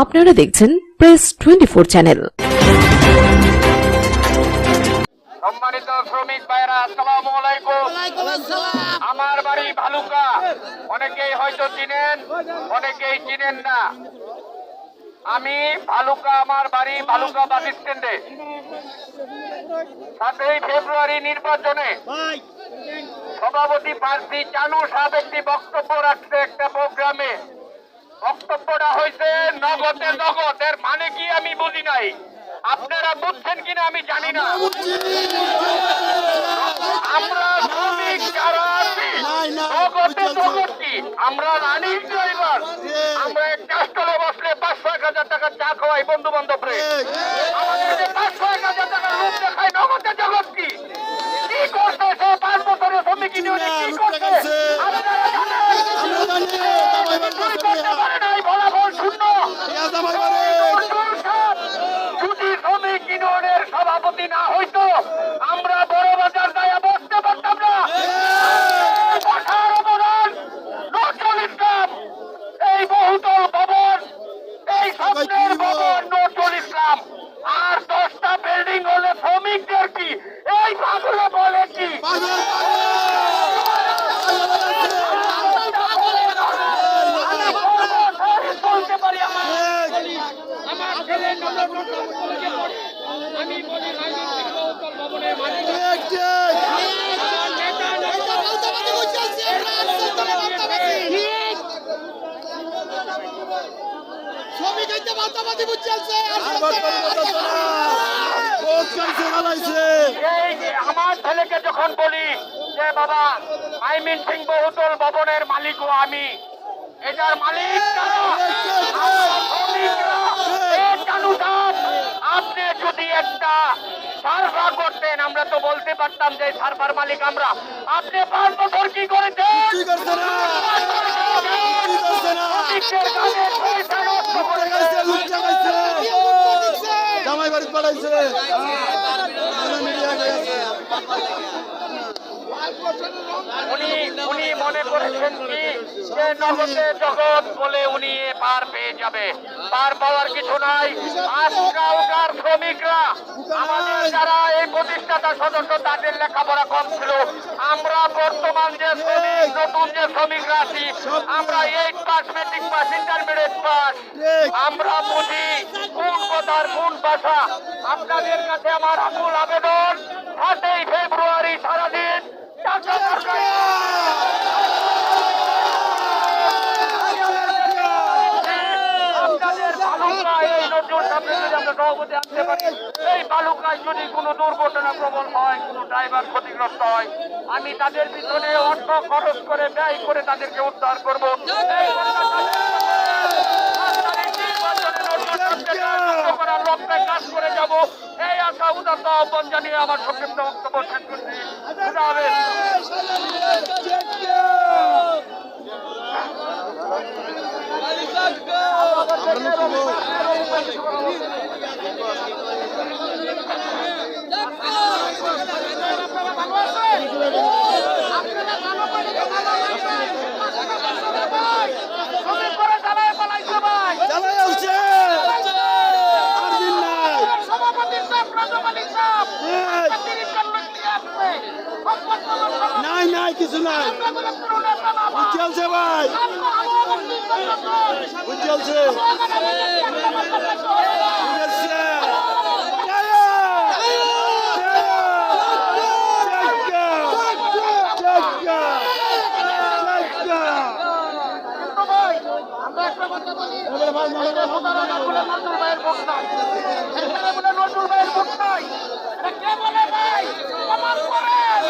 আপনারা দেখছেন press twenty four channel সম্মানিত শ্রমিক ভাইরা আসসালামু আমার বাড়ি ভালুকা। অনেকেই হয়তো চিনেন, অনেকেই চিনেন না। আমি ভালুকা, আমার বাড়ি ভালুকা বাস স্ট্যান্ডে। সাতই ফেব্রুয়ারি নির্বাচনে সভাপতি প্রার্থী চানু সাহেব একটি বক্তব্য রাখছে একটা প্রোগ্রামে বক্তব্যটা হয়েছে নগদে নগদ। এর মানে কি আমি বুঝি নাই। আপনারা বুঝছেন কিনা আমি জানি না। আমরা শ্রমিক যারা আছি নগদে নগদ কি আমরা রানিং ড্রাইভার। আমরা একটা স্টলে বসলে পাঁচশো এক হাজার টাকা চা খাওয়াই বন্ধু বান্ধবরে আমাদের যে পাঁচশো এক হাজার টাকার লোক দেখাই নগদে জগৎ কি কি করছে সে পাঁচ বছরের শ্রমিক ইউনিয়নে কি করছে আপনারা জানেন দুই করতে পারে নাই ফলাফল শূন্য যদি শ্রমিক ইউনিয়নের সভাপতি না হইতো আমরা বড় বাজার গায়ে বসতে পারতাম না। এই বহুতল ভবন এই স্বপ্নের ভবন নজরুল ইসলাম আর দশটা বিল্ডিং হলে শ্রমিকদের কি এই পাগলে বলে কি আমি বলতে পারি আমার আমার ছেলে নজরুল ইসলাম কলেজে পড়ে আমি বলি রাজনীতি সিং বহুতল ভবনের মালিক আমার নেতা নেতা শ্রমিক হইতে বাতাবাদি বুঝছে এই যে আমার ছেলেকে যখন বলি যে বাবা আইমিন সিং বহুতল ভবনের মালিকও আমি। এটার মালিক আপনি যদি একটা সার্ভা করতেন আমরা তো বলতে পারতাম যে সার্ভার মালিক আমরা। আপনি পাঁচ বছর কি করেছেন? বাড়ি পাঠাইছে উনি উনি মনে করেছেন কি, যে নগদে জগৎ বলে উনি পার পেয়ে যাবে। পার পাওয়ার কিছু নাই। আজকালকার শ্রমিকরা? আমাদের যারা এই প্রতিষ্ঠাতা সদস্য, তাদের লেখাপড়া কম ছিল। আমরা বর্তমান যে শ্রমিক, নতুন যে শ্রমিকরা আছি, আমরা eight pass matric pass intermediate pass আমরা বুঝি কোন কথার কোন ভাষা। আপনাদের কাছে আমার আকুল আবেদন। সাতই ফেব্রুয়ারি সারাদিন এই বালুকায় যদি কোনো দুর্ঘটনা প্রবল হয়, কোনো ড্রাইভার ক্ষতিগ্রস্ত হয় আমি তাদের পিছনে অর্থ খরচ করে ব্যয় করে তাদেরকে উদ্ধার করব। কাজ করে যাব আশা উদাত্ত আহ্বান জানিয়ে আমার সংক্ষিপ্ত বক্তব্য শেষ করছি। খুদা হাফেজ। শ্রমিক করে চালায় পালাইছে ভাই চালাই আসছে আর দিন নাই সভাপতি সাহেব রাজমালিক সাহেব এই, তিরিশ জন লোক নিয়ে আসবে নাই নাই কিছু নাই। চলছে ভাই চলছে নজরুল কে বলে ভাই? প্রমাণ করেন।